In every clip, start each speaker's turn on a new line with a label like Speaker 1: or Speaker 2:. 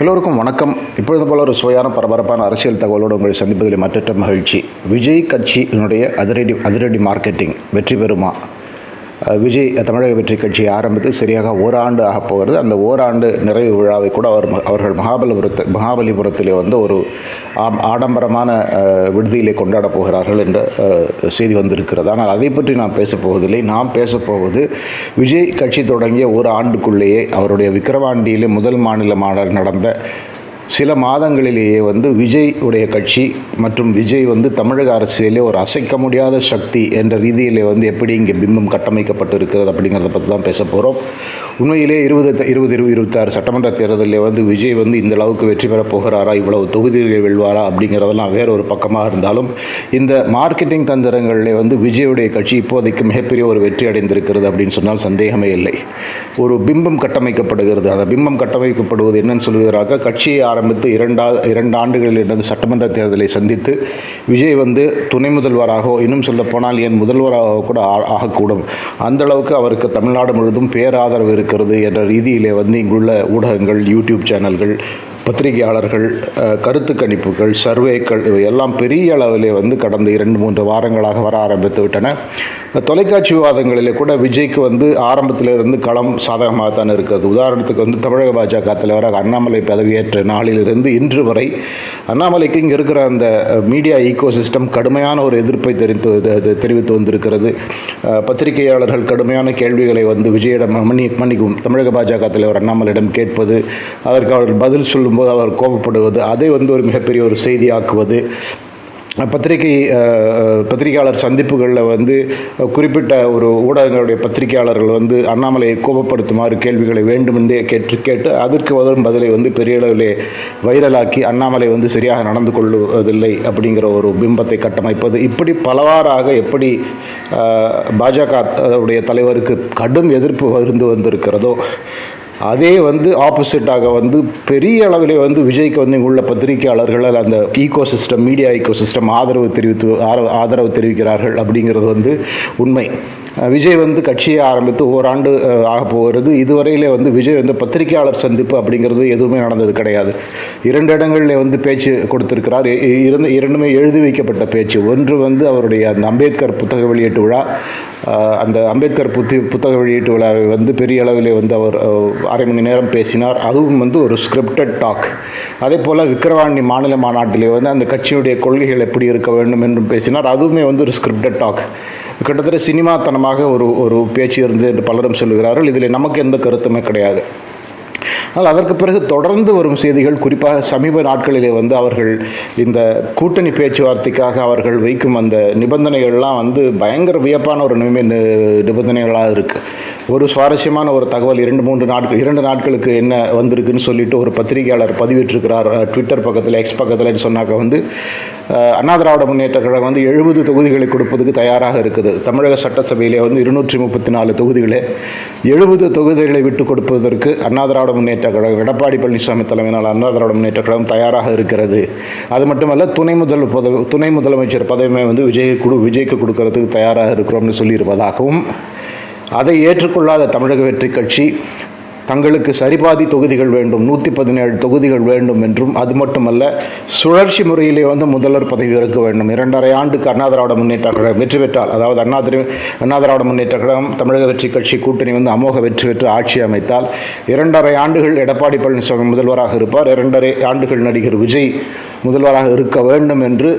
Speaker 1: எல்லோருக்கும் வணக்கம். இப்பொழுது போல ஒரு சுவையான பரபரப்பான அரசியல் தகவலோடு உங்களை சந்திப்பதில் மற்ற மகிழ்ச்சி. விஜய் கட்சியினுடைய அதிரடி அதிரடி மார்க்கெட்டிங் வெற்றி பெறுமா? விஜய் தமிழக வெற்றி கட்சி ஆரம்பித்து சரியாக ஓராண்டு ஆகப் போகிறது. அந்த ஓராண்டு நிறைவு விழாவை கூட அவர் அவர்கள் மகாபலிபுரத்து மகாபலிபுரத்திலே வந்து ஒரு ஆம்- ஆடம்பரமான விடுதியிலே கொண்டாடப் போகிறார்கள் என்ற செய்தி வந்திருக்கிறது. ஆனால் அதை பற்றி நாம் பேசப்போவதில்லை நாம் பேசப்போவது விஜய் கட்சி தொடங்கிய ஒரு ஆண்டுக்குள்ளேயே அவருடைய விக்கிரவாண்டியிலே முதல் மாநில மாநாடு நடந்த சில மாதங்களிலேயே வந்து விஜய் உடைய கட்சி மற்றும் விஜய் வந்து தமிழக அரசியலே ஒரு அசைக்க முடியாத சக்தி என்ற ரீதியிலே வந்து எப்படி இங்கே பிம்பம் கட்டமைக்கப்பட்டு இருக்கிறது அப்படிங்கிறத பற்றி தான் பேச போகிறோம். உண்மையிலே இருபது இருபது இருபது இருபத்தாறு சட்டமன்ற தேர்தலில் வந்து விஜய் வந்து இந்த அளவுக்கு வெற்றி பெறப் போகிறாரா இவ்வளவு தொகுதிகள் வெல்வாரா அப்படிங்கிறதெல்லாம் வேற ஒரு பக்கமாக இருந்தாலும் இந்த மார்க்கெட்டிங் தந்திரங்களில் வந்து விஜயுடைய கட்சி இப்போதைக்கு மிகப்பெரிய ஒரு வெற்றி அடைந்திருக்கிறது அப்படின்னு சொன்னால் சந்தேகமே இல்லை. ஒரு பிம்பம் கட்டமைக்கப்படுகிறது. அந்த பிம்பம் கட்டமைக்கப்படுவது என்னன்னு சொல்கிறாக்க கட்சியை ஆரம்பித்து இரண்டா இரண்டு ஆண்டுகளில் இருந்து சட்டமன்ற தேர்தலை சந்தித்து விஜய் வந்து துணை முதல்வராகவோ இன்னும் சொல்லப்போனால் ஏன் முதல்வராக கூட ஆ- ஆகக்கூடும். அந்த அளவுக்கு அவருக்கு தமிழ்நாடு முழுவதும் பேராதரவு இருக்கிறது என்ற ரீதியிலே வந்து இங்குள்ள ஊடகங்கள் யூடியூப் சேனல்கள் பத்திரிகையாளர்கள் கருத்து கணிப்புகள் சர்வேக்கள் இவை எல்லாம் பெரிய அளவிலே வந்து கடந்த இரண்டு மூன்று வாரங்களாக வர ஆரம்பித்து விட்டன. தொலைக்காட்சி விவாதங்களிலே கூட விஜய்க்கு வந்து ஆரம்பத்திலிருந்து களம் சாதகமாக தான் இருக்கிறது. உதாரணத்துக்கு வந்து தமிழக பாஜக தலைவராக அண்ணாமலை பதவியேற்ற நாளிலிருந்து இன்று வரை அண்ணாமலைக்கு இங்கே இருக்கிற அந்த மீடியா ஈகோ சிஸ்டம் கடுமையான ஒரு எதிர்ப்பை தெரிவித்து தெரிவித்து வந்திருக்கிறது. பத்திரிகையாளர்கள் கடுமையான கேள்விகளை வந்து விஜயிடம் மன்னி மன்னிக்கும் தமிழக பாஜக தலைவர் அண்ணாமலையிடம் கேட்பது அதற்கு அவர் பதில் சொல்லும் சொல்லும்போது அவர் கோபப்படுவது அதை வந்து ஒரு மிகப்பெரிய ஒரு செய்தியாக்குவது. பத்திரிகை பத்திரிகையாளர் சந்திப்புகளில் வந்து குறிப்பிட்ட ஒரு ஊடகங்களுடைய பத்திரிகையாளர்கள் வந்து அண்ணாமலையை கோபப்படுத்துமாறு கேள்விகளை வேண்டுமென்றே கேட்டு கேட்டு அதற்கு வரும் பதிலை வந்து பெரிய அளவிலே வைரலாக்கி அண்ணாமலை வந்து சரியாக நடந்து கொள்வதில்லை அப்படிங்கிற ஒரு பிம்பத்தை கட்டமைப்பது. இப்படி பலவாறாக எப்படி பாஜக உடைய தலைவருக்கு கடும் எதிர்ப்பு இருந்து வந்திருக்கிறதோ அதே வந்து ஆப்போசிட்டாக வந்து பெரிய அளவிலே வந்து விஜய்க்கு வந்து இங்குள்ள பத்திரிகையாளர்கள் அந்த ecosystem media ecosystem ஆதரவு தெரிவித்து ஆர- ஆதரவு தெரிவிக்கிறார்கள் அப்படிங்கிறது வந்து உண்மை. விஜய் வந்து கட்சியை ஆரம்பித்து ஓராண்டு ஆக ஆகப் போகிறது. இதுவரையிலே வந்து விஜய் வந்து பத்திரிகையாளர் சந்திப்பு அப்படிங்கிறது எதுவுமே நடந்தது கிடையாது. இரண்டு இடங்களில் வந்து பேச்சு கொடுத்திருக்கிறார். இரண்டு இரண்டுமே எழுதி வைக்கப்பட்ட பேச்சு. ஒன்று வந்து அவருடைய அந்த அம்பேத்கர் புத்தக வெளியீட்டு விழா. அந்த அம்பேத்கர் புத்தி புத்தக வெளியீட்டு விழாவை வந்து பெரிய அளவிலே வந்து அவர் அரை மணி நேரம் பேசினார். அதுவும் வந்து ஒரு ஸ்கிரிப்டட் டாக் அதே போல் விக்கிரவாண்டி மாநில மாநாட்டிலே வந்து அந்த கட்சியுடைய கொள்கைகள் எப்படி இருக்க வேண்டும் என்றும் பேசினார். அதுவுமே வந்து ஒரு ஸ்கிரிப்டட் டாக் கிட்டத்தட்ட சினிமாத்தனமாக ஒரு ஒரு பேச்சு இருந்து என்று பலரும் சொல்லுகிறார்கள். இதில் நமக்கு எந்த கருத்துமே கிடையாது. ஆனால் அதற்கு பிறகு தொடர்ந்து வரும் செய்திகள் குறிப்பாக சமீப நாட்களிலே வந்து அவர்கள் இந்த கூட்டணி பேச்சுவார்த்தைக்காக அவர்கள் வைக்கும் அந்த நிபந்தனைகள்லாம் வந்து பயங்கர வியப்பான ஒரு நிப நிபந்தனைகளாக இருக்குது ஒரு சுவாரஸ்யமான ஒரு தகவல் இரண்டு மூன்று நாட்கள் இரண்டு நாட்களுக்கு என்ன வந்திருக்குன்னு சொல்லிட்டு ஒரு பத்திரிகையாளர் பதிவிட்டிருக்கிறார். ட்விட்டர் பக்கத்தில் எக்ஸ் பக்கத்தில் சொன்னாக்க வந்து அண்ணா திராவிட முன்னேற்ற கழகம் வந்து எழுபது தொகுதிகளை கொடுப்பதுக்கு தயாராக இருக்குது. தமிழக சட்டசபையிலே வந்து இருநூற்றி முப்பத்தி நாலு தொகுதிகளே எழுபது தொகுதிகளை விட்டு கொடுப்பதற்கு அண்ணா திராவிட முன்னேற்ற கழகம் எடப்பாடி பழனிசாமி தலைமையினால் அண்ணா திராவிட முன்னேற்ற கழகம் தயாராக இருக்கிறது. அது மட்டுமல்ல துணை முதல் பதவி துணை முதலமைச்சர் பதவியுமே வந்து விஜய் கொடு விஜய்க்கு கொடுக்கறதுக்கு தயாராக இருக்கிறோம்னு சொல்லியிருப்பதாகவும் அதை ஏற்றுக்கொள்ளாத தமிழக வெற்றி கட்சி தங்களுக்கு சரிபாதி தொகுதிகள் வேண்டும் நூற்றி பதினேழு தொகுதிகள் வேண்டும் என்றும் அது மட்டுமல்ல சுழற்சி முறையிலே வந்து முதல்வர் பதவி இருக்க வேண்டும். இரண்டரை ஆண்டு அண்ணா திராவிட முன்னேற்ற கழகம் வெற்றி பெற்றால் அதாவது அண்ணா திரு அண்ணா திராவிட முன்னேற்ற கழகம் தமிழக வெற்றி கட்சி கூட்டணி வந்து அமோக வெற்றி பெற்று ஆட்சி அமைத்தால் இரண்டரை ஆண்டுகள் எடப்பாடி பழனிசாமி முதல்வராக இருப்பார். இரண்டரை ஆண்டுகள் நடிகர் விஜய் முதல்வராக இருக்க வேண்டும் என்று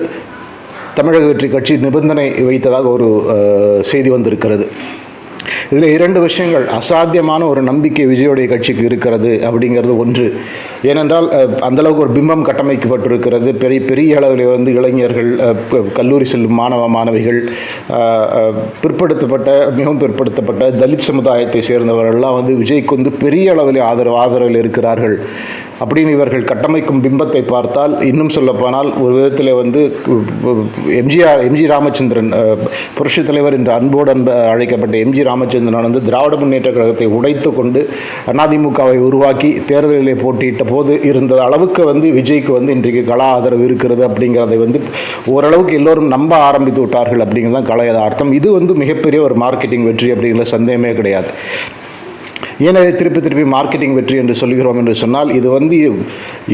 Speaker 1: தமிழக வெற்றி கட்சி நிபந்தனை வைத்ததாக ஒரு செய்தி வந்திருக்கிறது. இதில் இரண்டு விஷயங்கள். அசாத்தியமான ஒரு நம்பிக்கை விஜயோடைய கட்சிக்கு இருக்கிறது அப்படிங்கிறது ஒன்று. ஏனென்றால் அந்தளவுக்கு ஒரு பிம்பம் கட்டமைக்கப்பட்டிருக்கிறது. பெரிய பெரிய அளவில் வந்து இளைஞர்கள் கல்லூரி செல்லும் மாணவ மாணவிகள் பிற்படுத்தப்பட்ட மிகவும் பிற்படுத்தப்பட்ட தலித் சமுதாயத்தை சேர்ந்தவர்கள்லாம் வந்து விஜய்க்கு வந்து பெரிய அளவில் ஆதரவு ஆதரவில் இருக்கிறார்கள். அப்படின்னு இவர்கள் கட்டமைக்கும் பிம்பத்தை பார்த்தால் இன்னும் சொல்லப்போனால் ஒரு விதத்தில் வந்து எம்ஜிஆர் எம்ஜி ராமச்சந்திரன் அஹ், புரட்சித் தலைவர் என்ற அன்போடு அன்ப அழைக்கப்பட்ட எம்ஜி ராமச்சந்திரன் வந்து திராவிட முன்னேற்ற கழகத்தை உடைத்து கொண்டு அதிமுகவை உருவாக்கி தேர்தலிலே போட்டியிட்ட போது இருந்த அளவுக்கு வந்து விஜய்க்கு வந்து இன்றைக்கு கலா ஆதரவு இருக்கிறது அப்படிங்கிறதை வந்து ஓரளவுக்கு எல்லோரும் நம்ப ஆரம்பித்து விட்டார்கள் அப்படிங்கிறது தான் கலையதார்த்தம். அர்த்தம் இது வந்து மிகப்பெரிய ஒரு மார்க்கெட்டிங் வெற்றி அப்படிங்கிற சந்தேகமே கிடையாது. ஏன் திருப்பி திருப்பி மார்க்கெட்டிங் வெற்றி என்று சொல்கிறோம் என்று சொன்னால் இது வந்து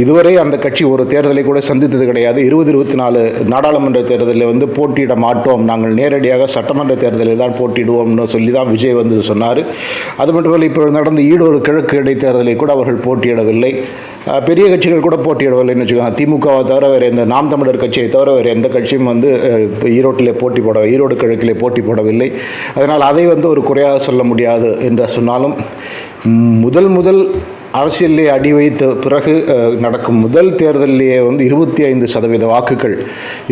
Speaker 1: இதுவரை அந்த கட்சி ஒரு தேர்தலை கூட சந்தித்தது கிடையாது. இருபது இருபத்தி நாலு நாடாளுமன்ற தேர்தலில் வந்து போட்டியிட மாட்டோம். நாங்கள் நேரடியாக சட்டமன்ற தேர்தலில் தான் போட்டியிடுவோம்னு சொல்லி தான் விஜய் வந்து சொன்னார். அது மட்டுமல்ல இப்போ நடந்த ஈடு ஒரு கிழக்கு இடைத்தேர்தலை கூட அவர்கள் போட்டியிடவில்லை. பெரிய கட்சிகள் கூட போட்டியிடவில்லைன்னு வச்சுக்கோங்க. திமுகவை தவிர வேறு எந்த நாம் தமிழர் கட்சியை தவிர வேறு எந்த கட்சியும் வந்து இப்போ ஈரோட்டிலே போட்டி போட ஈரோடு கிழக்கிலே போட்டி போடவில்லை. அதனால் அதை வந்து ஒரு குறையாக சொல்ல முடியாது என்று சொன்னாலும் முதல் முதல் அரசியலே அடி வைத்த பிறகு நடக்கும் முதல் தேர்தலிலேயே வந்து இருபத்தி ஐந்து சதவீத வாக்குகள்.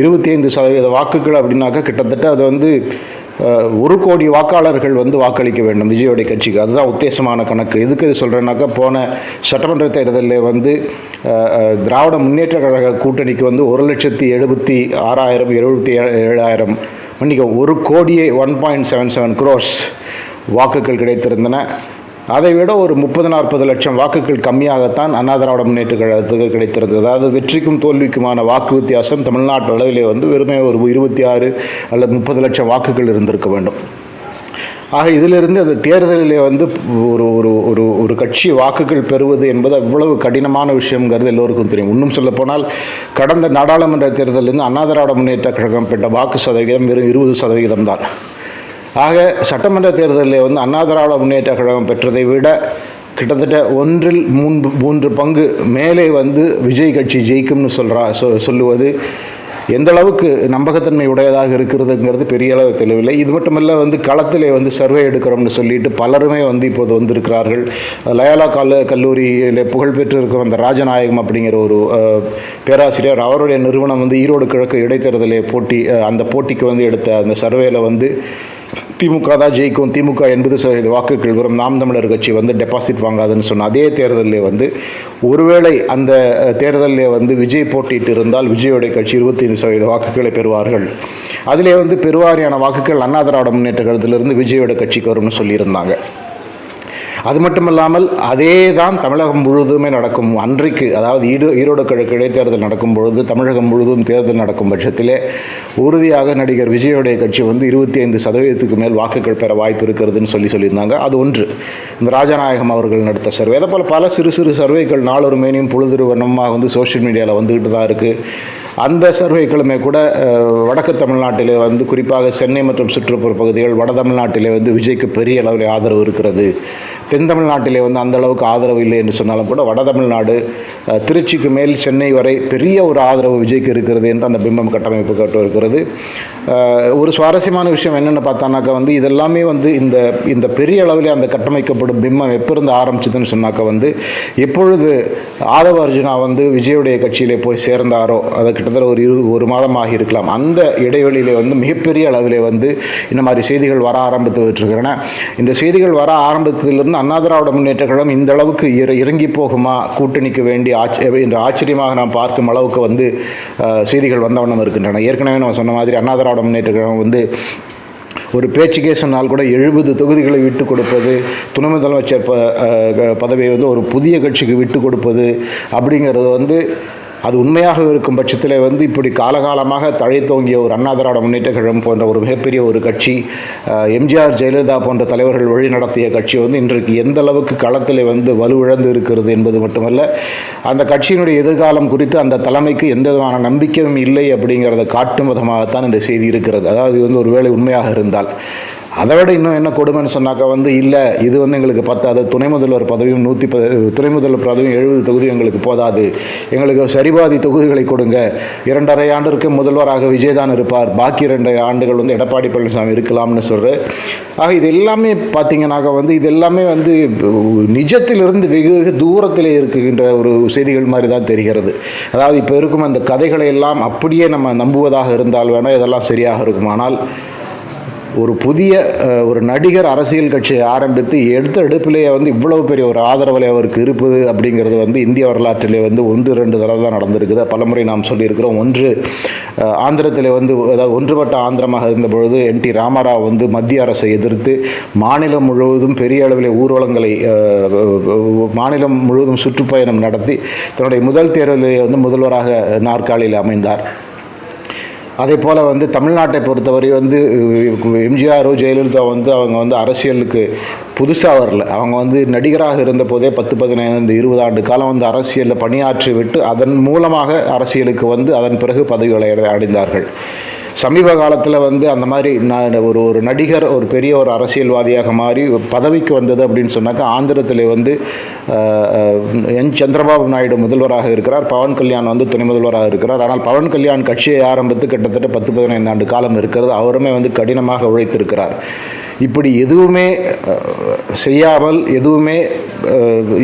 Speaker 1: இருபத்தி ஐந்து சதவீத வாக்குகள் அப்படின்னாக்கா கிட்டத்தட்ட அது வந்து ஒரு கோடி வாக்காளர்கள் வந்து வாக்களிக்க வேண்டும் விஜயோடைய கட்சிக்கு. அதுதான் உத்தேசமான கணக்கு. எதுக்கு இது சொல்கிறேன்னாக்கா போன சட்டமன்ற தேர்தலில் வந்து திராவிட முன்னேற்ற கழக கூட்டணிக்கு வந்து ஒரு லட்சத்தி எழுபத்தி ஆறாயிரம் எழுபத்தி ஏழாயிரம் மன்னிக்க ஒரு கோடியே one point seven seven crores வாக்குகள் கிடைத்திருந்தன. அதை விட ஒரு முப்பது நாற்பது லட்சம் வாக்குகள் கம்மியாகத்தான் அண்ணா திராவிட முன்னேற்ற கழகத்துக்கு கிடைத்திருந்தது. அதாவது வெற்றிக்கும் தோல்விக்குமான வாக்கு வித்தியாசம் தமிழ்நாட்டு அளவிலே வந்து வெறுமே ஒரு இருபத்தி ஆறு அல்லது முப்பது லட்சம் வாக்குகள் இருந்திருக்க வேண்டும். ஆக இதிலிருந்து அந்த தேர்தலிலே வந்து ஒரு ஒரு ஒரு ஒரு கட்சி வாக்குகள் பெறுவது என்பது அவ்வளவு கடினமான விஷயங்கிறது எல்லோருக்கும் தெரியும். இன்னும் சொல்லப்போனால் கடந்த நாடாளுமன்ற தேர்தலிலிருந்து அண்ணா திராவிட முன்னேற்ற கழகம் பெற்ற வாக்கு சதவீதம் வெறும் இருபது சதவிகிதம் தான் ஆக சட்டமன்ற தேர்தலில் வந்து அண்ணா திராவிட முன்னேற்ற கழகம் பெற்றதை விட கிட்டத்தட்ட ஒன்றில் மூன்று மூன்று பங்கு மேலே வந்து விஜய் கட்சி ஜெயிக்கும்னு சொல்கிறா சொ சொல்லுவது எந்த அளவுக்கு நம்பகத்தன்மை உடையதாக இருக்கிறதுங்கிறது பெரிய அளவு தெளிவில்லை. இது மட்டுமல்ல வந்து களத்திலே வந்து சர்வே எடுக்கிறோம்னு சொல்லிட்டு பலருமே வந்து இப்போது வந்திருக்கிறார்கள். லயோலா கல்ல கல்லூரியில் புகழ்பெற்று இருக்கும் அந்த ராஜநாயகம் அப்படிங்கிற ஒரு பேராசிரியர் அவருடைய நிறுவனம் வந்து ஈரோடு கிழக்கு இடைத்தேர்தலே போட்டி அந்த போட்டிக்கு வந்து எடுத்த அந்த சர்வேல வந்து திமுக தான் ஜெயிக்கும். திமுக எண்பது சதவீத வாக்குகள் வரும் நாம் தமிழர் கட்சி வந்து டெபாசிட் வாங்காதுன்னு சொன்ன அதே தேர்தலில் வந்து ஒருவேளை அந்த தேர்தலில் வந்து விஜய் போட்டியிட்டு இருந்தால் விஜயோடைய கட்சி இருபத்தைந்து சதவீத வாக்குகளை பெறுவார்கள். அதிலே வந்து பெருவாரியான வாக்குகள் அண்ணா திராவிட முன்னேற்ற கழகத்திலிருந்து விஜயோட கட்சிக்கு வரும்னு சொல்லியிருந்தாங்க. அது மட்டுமல்லாமல் அதே தான் தமிழகம் முழுவதுமே நடக்கும் அன்றைக்கு அதாவது ஈடு ஈரோடு கிழக்கு இடைத்தேர்தல் நடக்கும் பொழுது தமிழகம் முழுவதும் தேர்தல் நடக்கும் பட்சத்திலே உறுதியாக நடிகர் விஜயோடைய கட்சி வந்து இருபத்தி ஐந்து சதவீதத்துக்கு மேல் வாக்குகள் பெற வாய்ப்பு இருக்கிறதுன்னு சொல்லி சொல்லியிருந்தாங்க. அது ஒன்று. இந்த ராஜநாயகம் அவர்கள் நடத்த சர்வே. அதே போல் பல சிறு சிறு சர்வேக்கள் நாளொரு மேனியும் பொழுது வந்து சோஷியல் மீடியாவில் வந்துக்கிட்டு தான் இருக்குது அந்த சர்வேக்களுமே கூட வடக்கு தமிழ்நாட்டிலே வந்து குறிப்பாக சென்னை மற்றும் சுற்றுப்புற பகுதிகள் வட தமிழ்நாட்டிலே வந்து விஜய்க்கு பெரிய அளவில் ஆதரவு இருக்கிறது. தென் தமிழ்நாட்டிலே வந்து அந்தளவுக்கு ஆதரவு இல்லை என்று சொன்னாலும் கூட வட தமிழ்நாடு திருச்சிக்கு மேல் சென்னை வரை பெரிய ஒரு ஆதரவு விஜய்க்கு இருக்கிறது என்று அந்த பிம்பம் கட்டமைப்பு கட்டு இருக்கிறது ஒரு சுவாரஸ்யமான விஷயம் என்னென்னு பார்த்தானாக்கா வந்து இதெல்லாமே வந்து இந்த இந்த பெரிய அளவில் அந்த கட்டமைக்கப்படும் பிம்பம் எப்போருந்து ஆரம்பிச்சதுன்னு சொன்னாக்கா வந்து எப்பொழுது ஆதவ அர்ஜுனா வந்து விஜயுடைய கட்சியிலே போய் சேர்ந்தாரோ அது கிட்டத்தட்ட ஒரு இரு ஒரு மாதமாக இருக்கலாம். அந்த இடைவெளியிலே வந்து மிகப்பெரிய அளவிலே வந்து இந்த மாதிரி செய்திகள் வர ஆரம்பித்து விட்டுருக்கிறன. இந்த செய்திகள் வர ஆரம்பித்ததிலிருந்து அண்ணா திராவிட முன்னேற்ற கழகம் இந்த அளவுக்கு இற இறங்கி போகுமா? கூட்டணிக்கு வேண்டி ஆச்ச என்ற ஆச்சரியமாக நாம் பார்க்கும் அளவுக்கு வந்து செய்திகள் வந்தவண்ணம் இருக்கின்றன. ஏற்கனவே நம்ம சொன்ன மாதிரி அண்ணா திராவிட முன்னேற்ற கழகம் வந்து ஒரு பேச்சுக்கே சொன்னால் கூட எழுபது தொகுதிகளை விட்டு கொடுப்பது துணை முதலமைச்சர் ப பதவியை வந்து ஒரு புதிய கட்சிக்கு விட்டு கொடுப்பது அப்படிங்கிறது வந்து அது உண்மையாக இருக்கும் பட்சத்தில் வந்து இப்படி காலகாலமாக தழைத்தோங்கிய ஒரு அண்ணா திராவிட முன்னேற்ற கழகம் போன்ற ஒரு மிகப்பெரிய ஒரு கட்சி எம்ஜிஆர் ஜெயலலிதா போன்ற தலைவர்கள் வழி நடத்திய கட்சி வந்து இன்றைக்கு எந்த அளவுக்கு களத்தில் வந்து வலுவிழந்து இருக்கிறது என்பது மட்டுமல்ல அந்த கட்சியினுடைய எதிர்காலம் குறித்து அந்த தலைமைக்கு எந்த விதமான நம்பிக்கையும் இல்லை அப்படிங்கிறத காட்டும் விதமாகத்தான் இந்த செய்தி இருக்கிறது. அதாவது வந்து ஒரு வேலை உண்மையாக இருந்தால். அதை விட இன்னும் என்ன கொடுமைன்னு சொன்னாக்கா வந்து இல்லை இது வந்து எங்களுக்கு பத்தாது. துணை முதல்வர் பதவியும் நூற்றி ப துணை முதல்வர் பதவியும் எழுபது தொகுதி எங்களுக்கு போதாது. எங்களுக்கு சரிபாதி தொகுதிகளை கொடுங்க. இரண்டரை ஆண்டிற்கு முதல்வராக விஜயதான் இருப்பார். பாக்கி இரண்டு ஆண்டுகள் வந்து எடப்பாடி பழனிசாமி இருக்கலாம்னு சொல்கிற ஆக இது எல்லாமே பார்த்தீங்கன்னாக்கா வந்து இது எல்லாமே வந்து நிஜத்திலிருந்து வெகு வெகு தூரத்தில் இருக்குகின்ற ஒரு செய்திகள் மாதிரி தான் தெரிகிறது. அதாவது இப்போ இருக்கும் அந்த கதைகளை எல்லாம் அப்படியே நம்ம நம்புவதாக இருந்தால் வேணால் இதெல்லாம் சரியாக இருக்கும் ஆனால் ஒரு புதிய ஒரு நடிகர் அரசியல் கட்சியை ஆரம்பித்து எடுத்த எடுப்பிலேயே வந்து இவ்வளவு பெரிய ஒரு ஆதரவலை அவருக்கு இருப்பது அப்படிங்கிறது வந்து இந்திய வரலாற்றிலே வந்து ஒன்று ரெண்டு தடவை தான் நடந்திருக்குது. பலமுறை நாம் சொல்லியிருக்கிறோம். ஒன்று ஆந்திரத்தில் வந்து அதாவது ஒன்றுபட்ட ஆந்திரமாக இருந்த பொழுது என். டி. ராமராவ் வந்து மத்திய அரசை எதிர்த்து மாநிலம் முழுவதும் பெரிய அளவில் ஊர்வலங்களை மாநிலம் முழுவதும் சுற்றுப்பயணம் நடத்தி தன்னுடைய முதல் தேர்தலிலே வந்து முதல்வராக நாற்காலியில் அமைந்தார். அதே போல் வந்து தமிழ்நாட்டை பொறுத்தவரை வந்து எம்ஜிஆரோ ஜெயலலிதா வந்து அவங்க வந்து அரசியலுக்கு புதுசாக வரல. அவங்க வந்து நடிகராக இருந்த போதே பத்து பதினைந்து இருபது ஆண்டு காலம் வந்து அரசியலில் பணியாற்றி விட்டு அதன் மூலமாக அரசியலுக்கு வந்து அதன் பிறகு பதவிகளை அடைந்தார்கள். சமீப காலத்தில் வந்து அந்த மாதிரி நான் ஒரு ஒரு நடிகர் ஒரு பெரிய ஒரு அரசியல்வாதியாக மாறி பதவிக்கு வந்தது அப்படின்னு சொன்னாக்கா ஆந்திரத்தில் வந்து என் சந்திரபாபு நாயுடு முதல்வராக இருக்கிறார். பவன் கல்யாண் வந்து துணை முதல்வராக இருக்கிறார். ஆனால் பவன் கல்யாண் கட்சியை ஆரம்பித்து கிட்டத்தட்ட பத்து பதினைந்து ஆண்டு காலம் இருக்கிறது. அவருமே வந்து கடினமாக உழைத்திருக்கிறார். இப்படி எதுவுமே செய்யாமல் எதுவுமே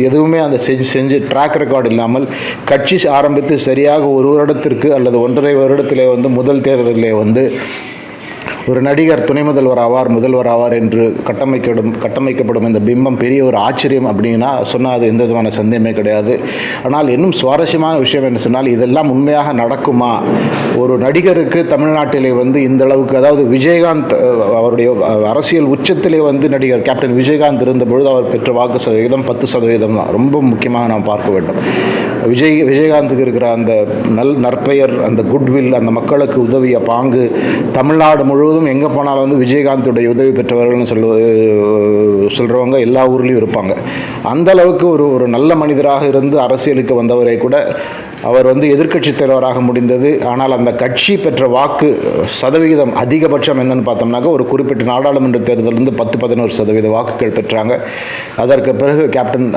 Speaker 1: எதுவுமே அந்த செஞ்சு செஞ்சு ட்ராக் ரெக்கார்டு இல்லாமல் கட்சி ஆரம்பித்து சரியாக ஒரு வருடத்திற்கு அல்லது ஒன்றரை வருடத்திலே வந்து முதல் தேர்தலிலே வந்து ஒரு நடிகர் துணை முதல்வர் ஆவார் முதல்வர் ஆவார் என்று கட்டமைக்கப்படும் கட்டமைக்கப்படும் இந்த பிம்பம் பெரிய ஒரு ஆச்சரியம் அப்படின்னா சொன்னால் அது எந்த விதமான சந்தேகமே கிடையாது. ஆனால் இன்னும் சுவாரஸ்யமான விஷயம் என்ன சொன்னால் இதெல்லாம் உண்மையாக நடக்குமா? ஒரு நடிகருக்கு தமிழ்நாட்டிலே வந்து இந்த அளவுக்கு அதாவது விஜயகாந்த் அவருடைய அரசியல் உச்சத்திலே வந்து நடிகர் கேப்டன் விஜயகாந்த் இருந்தபொழுது அவர் பெற்ற வாக்கு சதவீதம் பத்து சதவீதம் தான். ரொம்ப முக்கியமாக நாம் பார்க்க வேண்டும். விஜய் விஜயகாந்துக்கு இருக்கிற அந்த நல் நற்பெயர் அந்த குட்வில் அந்த மக்களுக்கு உதவிய பாங்கு தமிழ்நாடு முழுவதும் எங்கே போனாலும் வந்து விஜயகாந்துடைய உதவி பெற்றவர்கள்னு சொல்ல சொல்கிறவங்க எல்லா ஊர்லேயும் இருப்பாங்க. அந்த அளவுக்கு ஒரு ஒரு நல்ல மனிதராக இருந்து அரசியலுக்கு வந்தவரை கூட அவர் வந்து எதிர்க்கட்சி தலைவராக முடிந்தது. ஆனால் அந்த கட்சி பெற்ற வாக்கு சதவிகிதம் அதிகபட்சம் என்னன்னு பார்த்தோம்னாக்க ஒரு குறிப்பிட்ட நாடாளுமன்ற தேர்தலிருந்து பத்து பதினோரு சதவீத வாக்குகள் பெற்றாங்க. அதற்கு பிறகு கேப்டன்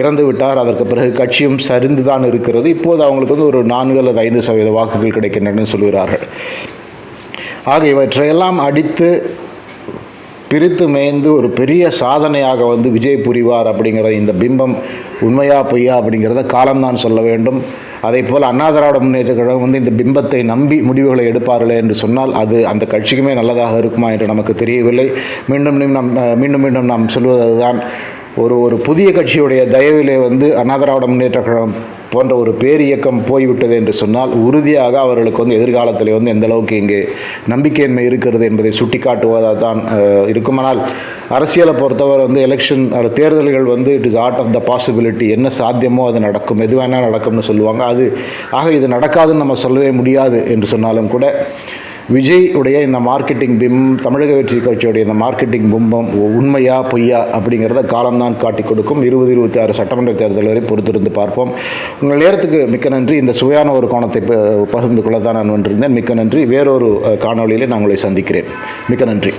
Speaker 1: இறந்து விட்டார். அதற்கு பிறகு கட்சியும் சரிந்து தான் இருக்கிறது. இப்போது அவங்களுக்கு வந்து ஒரு நான்கு அல்லது ஐந்து சதவீத வாக்குகள் கிடைக்கின்றன சொல்கிறார்கள் ஆக இவற்றையெல்லாம் அடித்து பிரித்து மேய்ந்து ஒரு பெரிய சாதனையாக வந்து விஜய் புரிவார் அப்படிங்கிற இந்த பிம்பம் உண்மையா பொய்யா அப்படிங்கிறத காலம்தான் சொல்ல வேண்டும். அதே போல் அண்ணா திராவிட முன்னேற்ற கழகம் வந்து இந்த பிம்பத்தை நம்பி முடிவுகளை எடுப்பார்களே என்று சொன்னால் அது அந்த கட்சிக்குமே நல்லதாக இருக்குமா என்று நமக்கு தெரியவில்லை. மீண்டும் மீண்டும் மீண்டும் மீண்டும் நாம் சொல்வது அதுதான். ஒரு ஒரு புதிய கட்சியுடைய தயவிலே வந்து அண்ணா திராவிட முன்னேற்ற கழகம் போன்ற ஒரு பேரியக்கம் போய்விட்டது என்று சொன்னால் உறுதியாக அவர்களுக்கு வந்து எதிர்காலத்தில் வந்து எந்த அளவுக்கு இங்கு நம்பிக்கையின்மை இருக்கிறது என்பதை சுட்டிக்காட்டுவதாக தான் இருக்குமானால் அரசியலை பொறுத்தவரை வந்து எலெக்ஷன் தேர்தல்கள் வந்து it is art of the possibility என்ன சாத்தியமோ அது நடக்கும். எது வேணால் நடக்கும்னு சொல்லுவாங்க. அது ஆக இது நடக்காதுன்னு நம்ம சொல்லவே முடியாது என்று சொன்னாலும் கூட விஜய் உடைய இந்த மார்க்கெட்டிங் பிம் தமிழக வெற்றி கட்சியுடைய இந்த மார்க்கெட்டிங் பிம்பம் உண்மையா பொய்யா அப்படிங்கிறத காலம்தான் காட்டி கொடுக்கும். இருபது இருபத்தி ஆறு சட்டமன்ற தேர்தல் வரை பொறுத்திருந்து பார்ப்போம். உங்கள் நேரத்துக்கு மிக்க நன்றி. இந்த சுவையான ஒரு கோணத்தை ப- பகிர்ந்து கொள்ள தான் நான் வந்திருந்தேன். மிக்க நன்றி. வேறொரு அஹ், காணொளியிலே நான் உங்களை சந்திக்கிறேன். மிக்க நன்றி.